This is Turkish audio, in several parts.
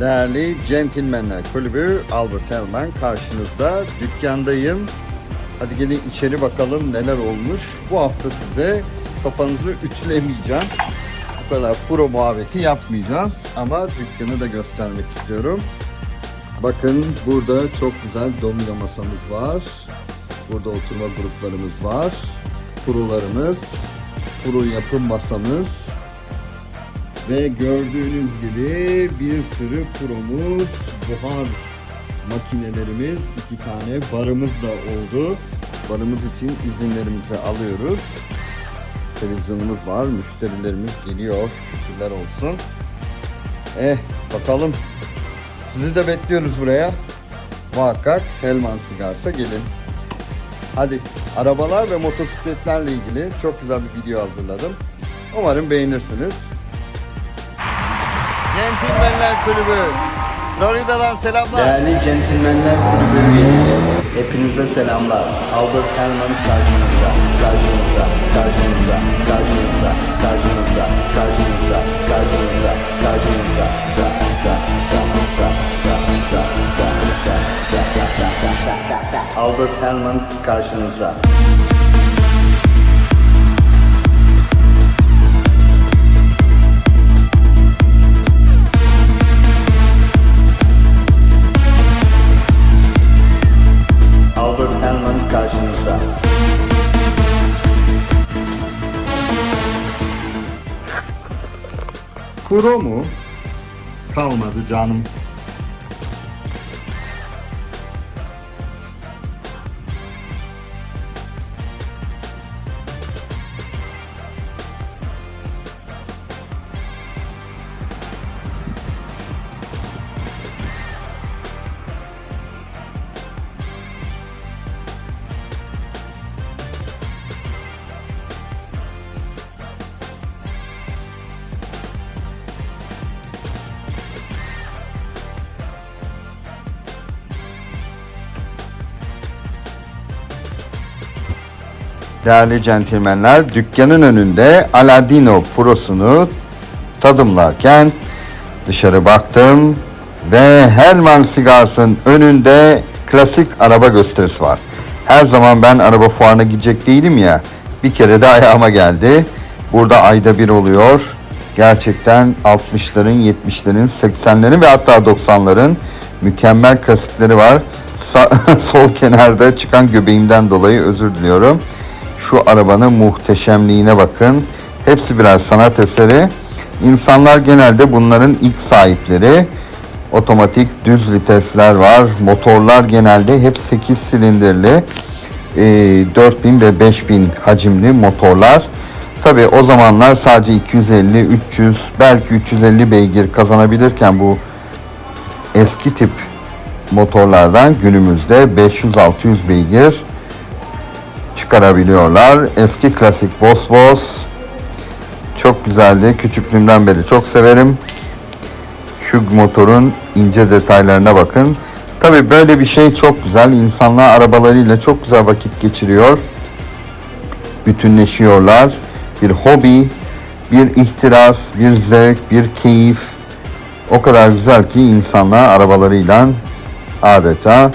Değerli Centilmenler Kulübü Albert Elman karşınızda. Dükkandayım. Hadi gelin içeri bakalım neler olmuş. Bu hafta size kafanızı ütülemeyeceğim. Bu kadar pro muhabbeti yapmayacağız. Ama dükkanı da göstermek istiyorum. Bakın burada çok güzel domino masamız var. Burada oturma gruplarımız var. Purularımız, puru yapım masamız, ve gördüğünüz gibi bir sürü promuz, buhar makinelerimiz, iki tane barımız da oldu. Barımız için izinlerimizi alıyoruz. Televizyonumuz var, müşterilerimiz geliyor. Şükürler olsun. Eh bakalım. Sizi de bekliyoruz buraya. Muhakkak Helman Sigars'a gelin. Hadi arabalar ve motosikletlerle ilgili çok güzel bir video hazırladım. Umarım beğenirsiniz. Centilmenler Kulübü. Florida'dan selamlar. Değerli Centilmenler Kulübü üyeleri, hepinize selamlar. Albert Herman karşınızda, karşınızda, karşınızda, karşınızda, karşınızda, karşınızda, karşınızda, karşınızda, da, da, da, da, da, da, da, da, da, da. Albert Herman karşınızda. Kuro mu? Kalmadı canım. Değerli centilmenler, dükkanın önünde Aladino Pro'sunu tadımlarken dışarı baktım ve Helman Cigars'ın önünde klasik araba gösterisi var. Her zaman ben araba fuarına gidecek değilim ya, bir kere de ayağıma geldi. Burada ayda bir oluyor. Gerçekten 60'ların, 70'lerin, 80'lerin ve hatta 90'ların mükemmel klasikleri var. Sa- sol kenarda çıkan göbeğimden dolayı özür diliyorum. Şu arabanın muhteşemliğine bakın. Hepsi birer sanat eseri. İnsanlar genelde bunların ilk sahipleri. Otomatik düz vitesler var. Motorlar genelde hep 8 silindirli. e, 4000 ve 5000 hacimli motorlar. Tabi o zamanlar sadece 250, 300 belki 350 beygir kazanabilirken bu eski tip motorlardan günümüzde 500-600 beygir çıkarabiliyorlar. Eski klasik Vos çok güzeldi. Küçüklüğümden beri çok severim. Şu motorun ince detaylarına bakın. Tabi böyle bir şey çok güzel. İnsanlar arabalarıyla çok güzel vakit geçiriyor. Bütünleşiyorlar. Bir hobi, bir ihtiras, bir zevk, bir keyif. O kadar güzel ki insanlar arabalarıyla adeta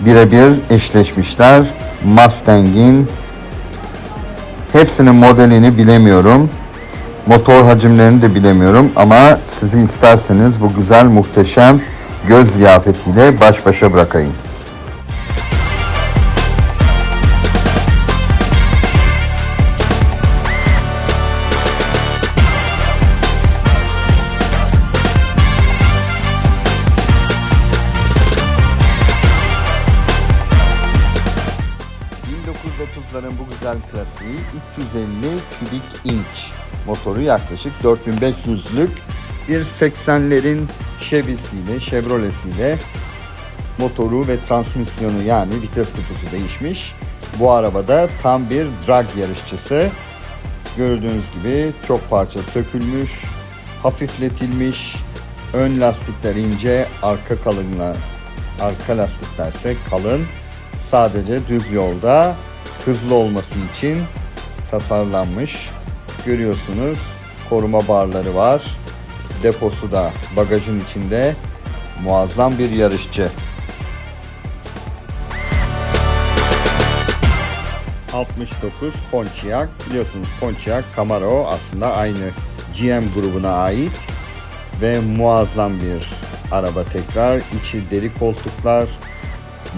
birebir eşleşmişler. Mustang'in hepsinin modelini bilemiyorum. Motor hacimlerini de bilemiyorum ama sizi isterseniz bu güzel muhteşem göz ziyafetiyle baş başa bırakayım. ...1930'ların bu güzel klasiği 350 kübik inç motoru yaklaşık 4500'lük bir 80'lerin Chevy'siyle, Chevrolet'siyle motoru ve transmisyonu yani vites kutusu değişmiş. Bu arabada tam bir drag yarışçısı. Gördüğünüz gibi çok parça sökülmüş, hafifletilmiş. Ön lastikler ince, arka kalınla arka lastikler ise kalın. Sadece düz yolda hızlı olması için tasarlanmış. Görüyorsunuz koruma barları var. deposu da bagajın içinde. Muazzam bir yarışçı. 69 Pontiac. Biliyorsunuz Pontiac Camaro aslında aynı GM grubuna ait ve muazzam bir araba tekrar. İçi deri koltuklar,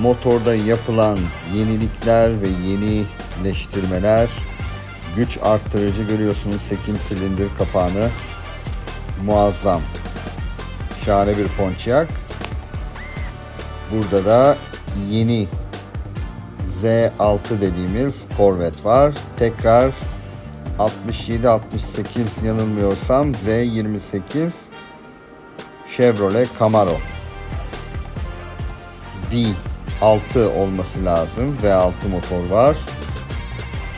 motorda yapılan yenilikler ve yenileştirmeler, güç arttırıcı görüyorsunuz 8 silindir kapağını. Muazzam. Şahane bir Pontiac. Burada da yeni Z6 dediğimiz Corvette var. Tekrar 67-68 yanılmıyorsam Z28 Chevrolet Camaro V6 olması lazım. V6 motor var.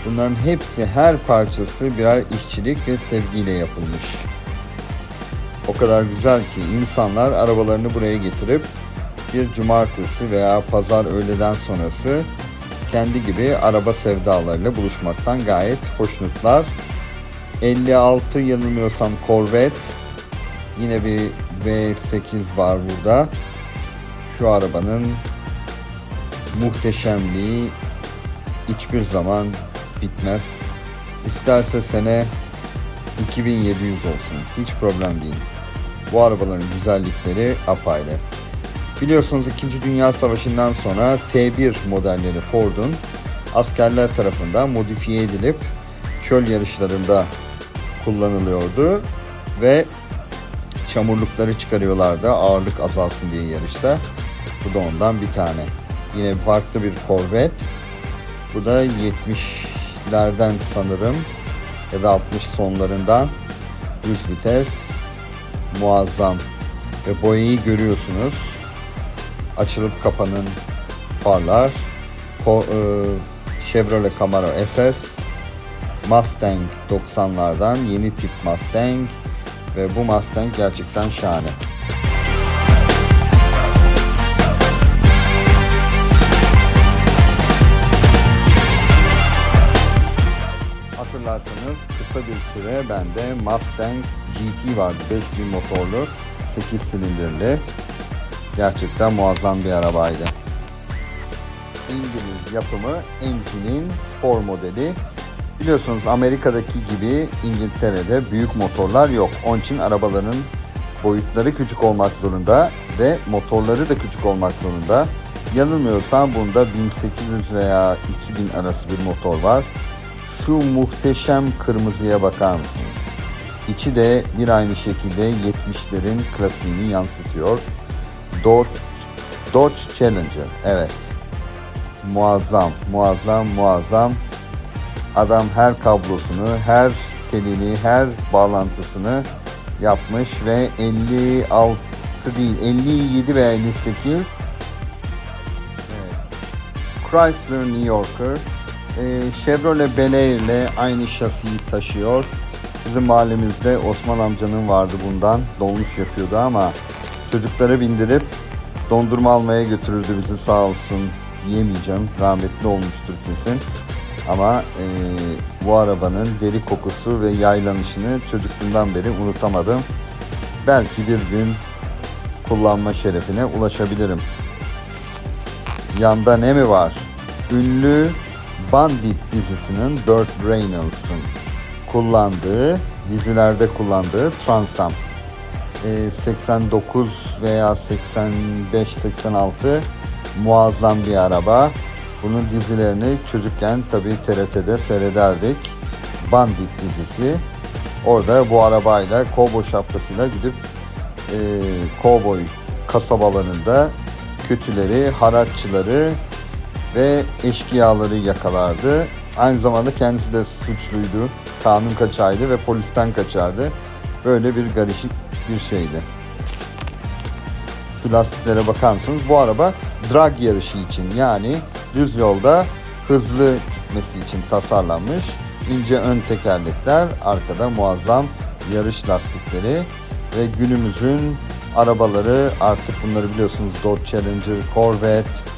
Bunların hepsi her parçası birer işçilik ve sevgiyle yapılmış. O kadar güzel ki insanlar arabalarını buraya getirip bir cumartesi veya pazar öğleden sonrası kendi gibi araba sevdalarıyla buluşmaktan gayet hoşnutlar. 56 yanılmıyorsam Corvette. Yine bir V8 var burada. Şu arabanın muhteşemliği hiçbir zaman bitmez. İsterse sene 2700 olsun. Hiç problem değil. Bu arabaların güzellikleri apayrı. Biliyorsunuz 2. Dünya Savaşı'ndan sonra T1 modelleri Ford'un askerler tarafından modifiye edilip çöl yarışlarında kullanılıyordu ve çamurlukları çıkarıyorlardı ağırlık azalsın diye yarışta. Bu da ondan bir tane. Yine farklı bir Corvette. Bu da 70'lerden sanırım ya da 60 sonlarından düz vites muazzam ve boyayı görüyorsunuz açılıp kapanın farlar Ko- e, Chevrolet Camaro SS Mustang 90'lardan yeni tip Mustang ve bu Mustang gerçekten şahane. Kısa bir süre bende Mustang GT vardı. 5000 motorlu, 8 silindirli. Gerçekten muazzam bir arabaydı. İngiliz yapımı MG'nin spor modeli. Biliyorsunuz Amerika'daki gibi İngiltere'de büyük motorlar yok. Onun için arabaların boyutları küçük olmak zorunda ve motorları da küçük olmak zorunda. Yanılmıyorsam bunda 1800 veya 2000 arası bir motor var. Şu muhteşem kırmızıya bakar mısınız? İçi de bir aynı şekilde 70'lerin klasiğini yansıtıyor. Dodge, Dodge Challenger. Evet. Muazzam, muazzam, muazzam. Adam her kablosunu, her telini, her bağlantısını yapmış ve 56 değil, 57 veya 58 evet. Chrysler New Yorker e, Chevrolet Bel Air ile aynı şasiyi taşıyor. Bizim mahallemizde Osman amcanın vardı bundan. Dolmuş yapıyordu ama çocukları bindirip dondurma almaya götürürdü bizi sağ olsun diyemeyeceğim. Rahmetli olmuştur kesin. Ama e, bu arabanın deri kokusu ve yaylanışını çocukluğumdan beri unutamadım. Belki bir gün kullanma şerefine ulaşabilirim. Yanda ne mi var? Ünlü Bandit dizisinin Burt Reynolds'ın kullandığı, dizilerde kullandığı Transam. E, 89 veya 85-86 muazzam bir araba. Bunun dizilerini çocukken tabii TRT'de seyrederdik. Bandit dizisi. Orada bu arabayla kovboy şapkasıyla gidip e, kasabalarında kötüleri, haraççıları ve eşkıyaları yakalardı. Aynı zamanda kendisi de suçluydu. Kanun kaçağıydı ve polisten kaçardı. Böyle bir garişik bir şeydi. Şu lastiklere bakar mısınız? Bu araba drag yarışı için yani düz yolda hızlı gitmesi için tasarlanmış. İnce ön tekerlekler, arkada muazzam yarış lastikleri ve günümüzün arabaları artık bunları biliyorsunuz Dodge Challenger, Corvette,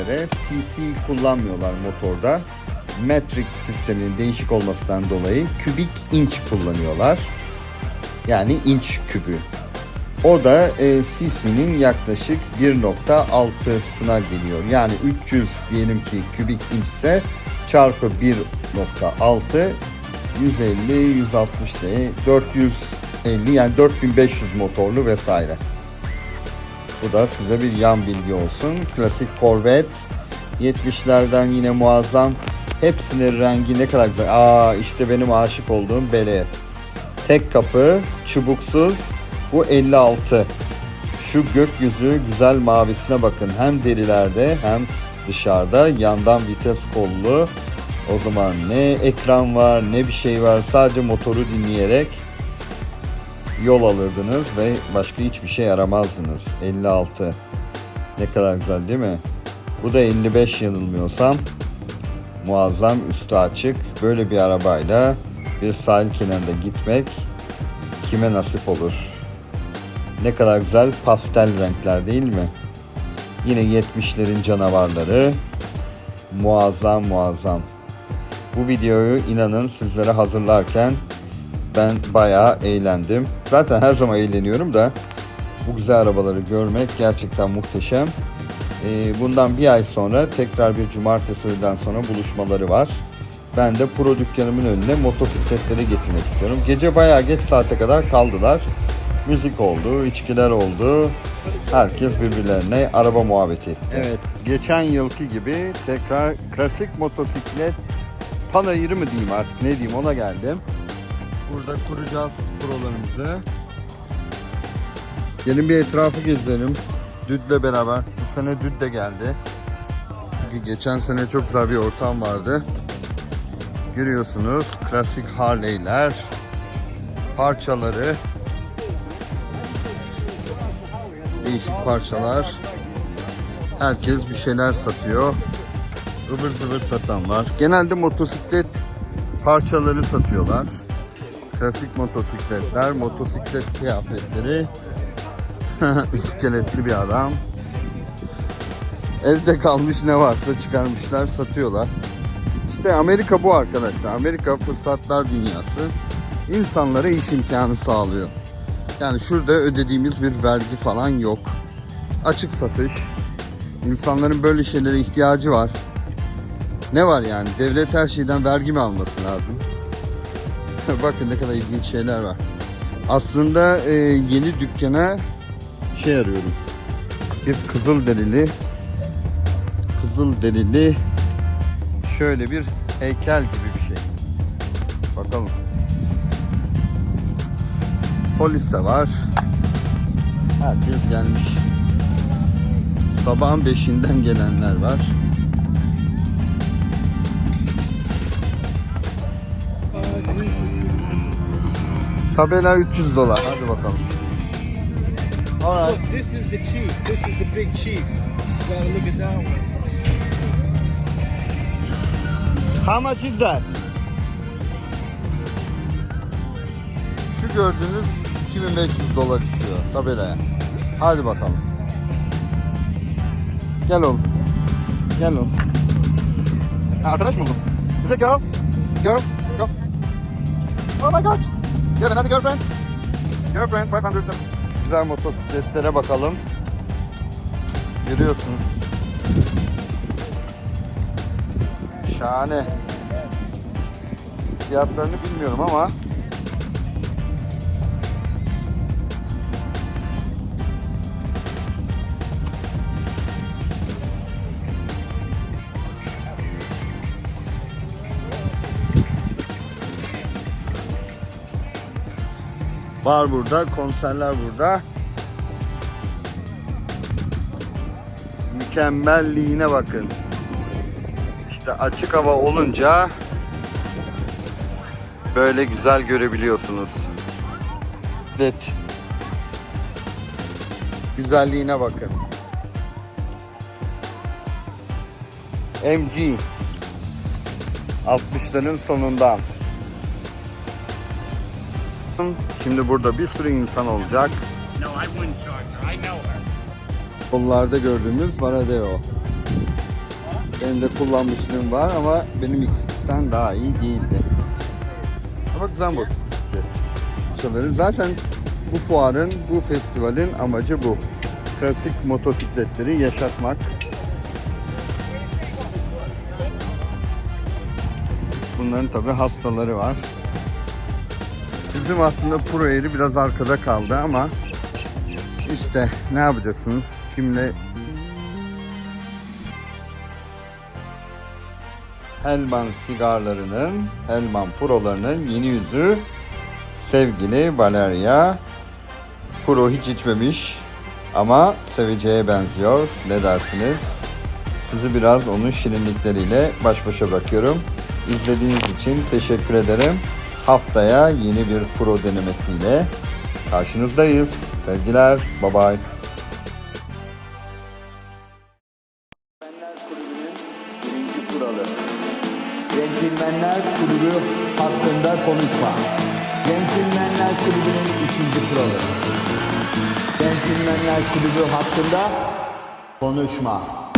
üzere CC kullanmıyorlar motorda. Metric sisteminin değişik olmasından dolayı kübik inç kullanıyorlar. Yani inç kübü. O da e, CC'nin yaklaşık 1.6'sına geliyor. Yani 300 diyelim ki kübik inç ise çarpı 1.6 150, 160 de 450 yani 4500 motorlu vesaire. Bu da size bir yan bilgi olsun. Klasik Corvette 70'lerden yine muazzam. Hepsinin rengi ne kadar güzel. Aa işte benim aşık olduğum Bel Tek kapı, çubuksuz. Bu 56. Şu gökyüzü güzel mavisine bakın. Hem derilerde hem dışarıda. Yandan vites kollu. O zaman ne ekran var ne bir şey var. Sadece motoru dinleyerek yol alırdınız ve başka hiçbir şey aramazdınız. 56. Ne kadar güzel değil mi? Bu da 55 yanılmıyorsam. Muazzam üstü açık. Böyle bir arabayla bir sahil kenarında gitmek kime nasip olur? Ne kadar güzel pastel renkler değil mi? Yine 70'lerin canavarları. Muazzam muazzam. Bu videoyu inanın sizlere hazırlarken ben bayağı eğlendim. Zaten her zaman eğleniyorum da bu güzel arabaları görmek gerçekten muhteşem. Ee, bundan bir ay sonra tekrar bir cumartesi öğleden sonra buluşmaları var. Ben de pro dükkanımın önüne motosikletleri getirmek istiyorum. Gece bayağı geç saate kadar kaldılar. Müzik oldu, içkiler oldu. Herkes birbirlerine araba muhabbeti etti. Evet, geçen yılki gibi tekrar klasik motosiklet panayırı mı diyeyim artık ne diyeyim ona geldim. Burada kuracağız prolarımızı. Gelin bir etrafı gezelim. Düd'le beraber. Bu sene Düd de geldi. Çünkü geçen sene çok güzel bir ortam vardı. Görüyorsunuz klasik Harley'ler, parçaları, değişik parçalar. Herkes bir şeyler satıyor. ıvır zıvır satan var. Genelde motosiklet parçaları satıyorlar. Klasik motosikletler, motosiklet kıyafetleri. İskeletli bir adam. Evde kalmış ne varsa çıkarmışlar, satıyorlar. İşte Amerika bu arkadaşlar. Amerika fırsatlar dünyası. İnsanlara iş imkanı sağlıyor. Yani şurada ödediğimiz bir vergi falan yok. Açık satış. İnsanların böyle şeylere ihtiyacı var. Ne var yani? Devlet her şeyden vergi mi alması lazım? Bakın ne kadar ilginç şeyler var. Aslında e, yeni dükkana şey arıyorum. Bir kızıl derili kızıl derili şöyle bir heykel gibi bir şey. Bakalım. Polis de var. Herkes gelmiş. Sabahın beşinden gelenler var. Tabela 300 dolar. Hadi bakalım. Alright. Look, this is the chief. This is the big chief. You gotta look at that one. How much is that? Şu gördüğünüz 2500 dolar istiyor tabelaya. Hadi bakalım. Gel oğlum. Gel oğlum. Arkadaş buldum. Is it girl? Girl? Go. Oh my god. You have another girlfriend? Girlfriend 500. Güzel motosikletlere bakalım. Görüyorsunuz. Şahane. Fiyatlarını bilmiyorum ama var burada, konserler burada. Mükemmelliğine bakın. İşte açık hava olunca böyle güzel görebiliyorsunuz. Evet. Güzelliğine bakın. MG 60'ların sonundan. Şimdi burada bir sürü insan olacak. Kollarda gördüğümüz Varadero. Benim de kullanmışlığım var ama benim X6'dan daha iyi değildi. Ama güzel bu. Çaları. Zaten bu fuarın, bu festivalin amacı bu. Klasik motosikletleri yaşatmak. Bunların tabi hastaları var. Bizim aslında pro yeri biraz arkada kaldı ama işte ne yapacaksınız? Kimle Helman sigarlarının, Helman Pro'larının yeni yüzü sevgili Valeria. Pro hiç içmemiş ama seveceğe benziyor. Ne dersiniz? Sizi biraz onun şirinlikleriyle baş başa bırakıyorum. İzlediğiniz için teşekkür ederim. Haftaya yeni bir pro denemesiyle karşınızdayız. Sevgiler, bye bye. Kuralı. Centilmenler Kulübü hakkında konuşma. Centilmenler Kulübü'nün ikinci kuralı. Centilmenler Kulübü hakkında konuşma.